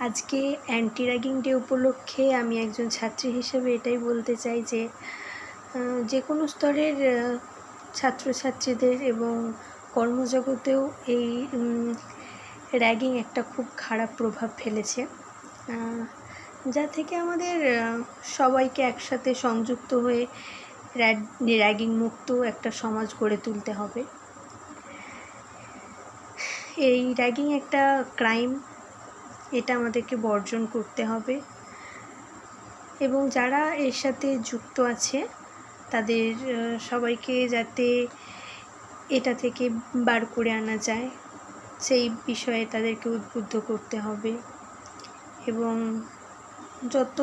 আজকে anti ragging day উপলক্ষে আমি একজন ছাত্রী হিসেবে এটাই বলতে চাই যে যে কোনো স্তরের ছাত্রছাত্রীদের এবং কর্মজগতেও এই র্যাগিং একটা খুব খারাপ প্রভাব ফেলেছে। যা থেকে আমাদের সবাইকে একসাথে সংযুক্ত হয়ে র্যাগিং মুক্ত একটা সমাজ গড়ে তুলতে হবে। এই র্যাগিং একটা ক্রাইম এটা আমাদেরকে বর্জন করতে হবে। এবং যারা এর সাথে যুক্ত আছে, তাদের সবাইকে যাতে এটা থেকে বার করে আনা যায়, সেই বিষয়ে তাদেরকে উদ্বুদ্ধ করতে হবে। এবং যত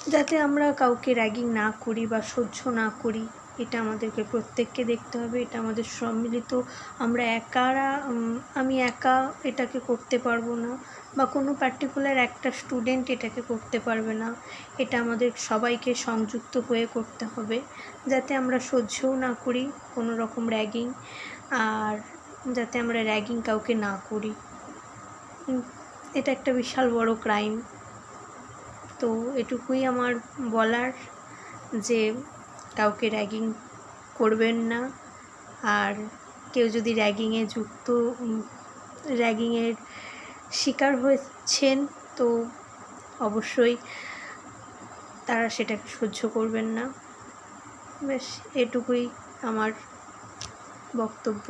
যাতে আমরা কাউকে র্যাগিং না করি বা সহ্য না করি, এটা আমাদেরকে প্রত্যেককে দেখতে হবে, এটা আমাদের সম্মিলিত, আমরা একারা আমি একা এটাকে করতে পারব না বা কোনো পার্টিকুলার একটা স্টুডেন্ট এটাকে করতে পারবে না, এটা আমাদের সবাইকে সংযুক্ত হয়ে করতে হবে, যাতে আমরা সহ্যও না করি কোনো রকম র্যাগিং আর যাতে আমরা র্যাগিং কাউকে না করি। এটা একটা বিশাল বড় ক্রাইম তো এটুকুই আমার বলার যে কাউকে র্যাগিং করবেন না আর কেউ যদি র্যাগিংয়ে যুক্ত র্যাগিংয়ের শিকার হয়েছেন তো অবশ্যই তারা সেটাকে সহ্য করবেন না। বেশ, এটুকুই আমার বক্তব্য।